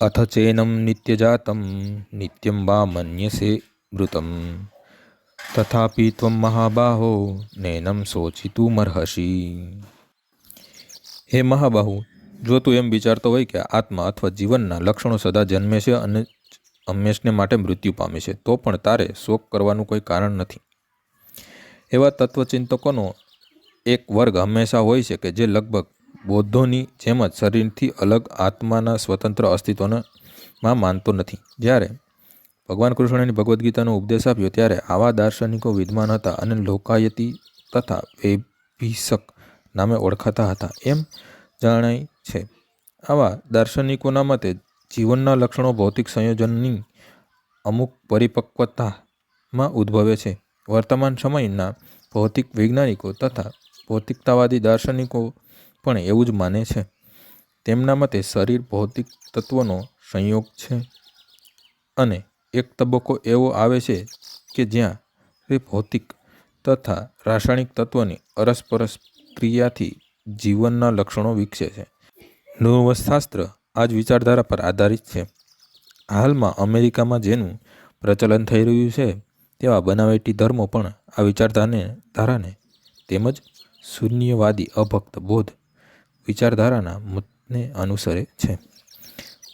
અથ ચેનમ નિત્યજાતમ નિત્યમ વા મન્યસે મૃતમ તથાપિ ત્વમ મહાબાહો નૈનમ શોચિતુમર્હસી હે મહાબાહુ જો તું એમ વિચારતો હોય કે આત્મા અથવા જીવનના લક્ષણો સદા જન્મે છે અને હંમેશને માટે મૃત્યુ પામે છે, તો પણ તારે શોક કરવાનું કોઈ કારણ નથી। એવા તત્વચિંતકોનો એક વર્ગ હંમેશા હોય છે કે જે લગભગ બૌદ્ધોની જેમ જ શરીરથી અલગ આત્માના સ્વતંત્ર અસ્તિત્વમાં માનતો નથી. જ્યારે ભગવાન કૃષ્ણની ભગવદ્ ગીતાનો ઉપદેશ આપ્યો, ત્યારે આવા દાર્શનિકો વિદ્વાન હતા અને લોકાયતી તથા વૈભીષક નામે ઓળખાતા હતા. એમ જણાય છે. આવા દાર્શનિકોના મતે જીવનના લક્ષણો ભૌતિક સંયોજનની અમુક પરિપક્વતામાં ઉદ્ભવે છે. વર્તમાન સમયના ભૌતિક વૈજ્ઞાનિકો તથા ભૌતિકતાવાદી દાર્શનિકો પણ એવું જ માને છે. તેમના મતે શરીર ભૌતિક તત્વનો સંયોગ છે. અને એક તબક્કો એવો આવે છે કે જ્યાં ભૌતિક તથા રાસાયણિક તત્વોની અરસપરસ ક્રિયાથી જીવનના લક્ષણો વિકસે છે. નૃવશાસ્ત્ર આ જ વિચારધારા પર આધારિત છે. હાલમાં અમેરિકામાં જેનું પ્રચલન થઈ રહ્યું છે તેવા બનાવટી ધર્મો પણ આ વિચારધારાને, ધારાને તેમજ શૂન્યવાદી અભક્ત બોધ વિચારધારાના મતને અનુસરે છે.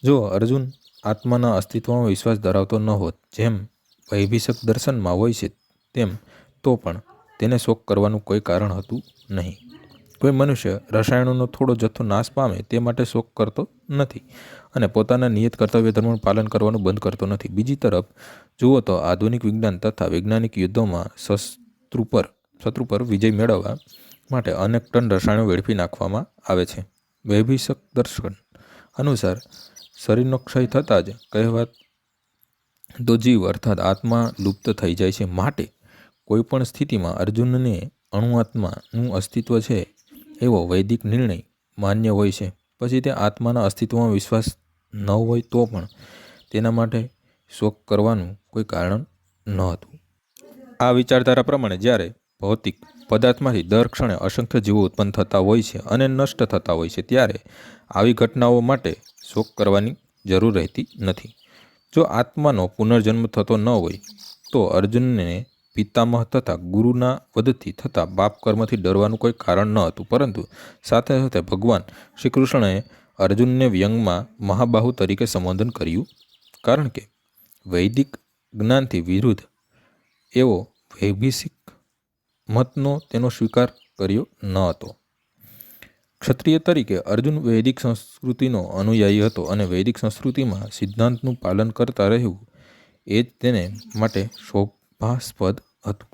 જો અર્જુન આત્માના અસ્તિત્વમાં વિશ્વાસ ધરાવતો ન હોત, જેમ ભયભીષક દર્શનમાં હોય છે, તેમ તો પણ તેને શોક કરવાનું કોઈ કારણ હતું નહીં. કોઈ મનુષ્ય રસાયણોનો થોડો જથ્થો નાશ પામે તે માટે શોક કરતો નથી અને પોતાના નિયત કર્તવ્ય ધર્મનું પાલન કરવાનું બંધ કરતો નથી. બીજી તરફ, જુઓ તો આધુનિક વિજ્ઞાન તથા વૈજ્ઞાનિક યુદ્ધોમાં શસ્ત્રુ પર શત્રુ પર વિજય મેળવવા માટે અનેક ટન રસાયણો વેડફી નાખવામાં આવે છે. વૈભીષક દર્શન અનુસાર શરીરનો ક્ષય થતાં જ કહેવાત તો જીવ અર્થાત આત્મા લુપ્ત થઈ જાય છે માટે કોઈપણ સ્થિતિમાં અર્જુનને અણુઆત્માનું અસ્તિત્વ છે એવો વૈદિક નિર્ણય માન્ય હોય છે. પછી તે આત્માના અસ્તિત્વમાં વિશ્વાસ ન હોય તો પણ તેના માટે શોક કરવાનું કોઈ કારણ ન હતું. આ વિચારધારા પ્રમાણે જ્યારે ભૌતિક પદાર્થમાંથી દર ક્ષણે અસંખ્ય જીવો ઉત્પન્ન થતા હોય છે અને નષ્ટ થતા હોય છે ત્યારે આવી ઘટનાઓ માટે શોક કરવાની જરૂર રહેતી નથી. જો આત્માનો પુનર્જન્મ થતો ન હોય, તો અર્જુનને પિતામહ તથા ગુરુના વધથી થતા બાપ કર્મથી ડરવાનું કોઈ કારણ ન હતું, પરંતુ સાથે સાથે ભગવાન શ્રી કૃષ્ણએ અર્જુનને વ્યંગમાં મહાબાહુ તરીકે સંબોધન કર્યું. કારણ કે વૈદિક જ્ઞાનથી વિરુદ્ધ એવો વૈભીષિક મતનો તેનો સ્વીકાર કર્યો ન હતો. ક્ષત્રિય તરીકે અર્જુન વૈદિક સંસ્કૃતિનો અનુયાયી હતો અને વૈદિક સંસ્કૃતિમાં સિદ્ધાંતનું પાલન કરતા રહ્યું એ જ તેને માટે શોભાસ્પદ હતું.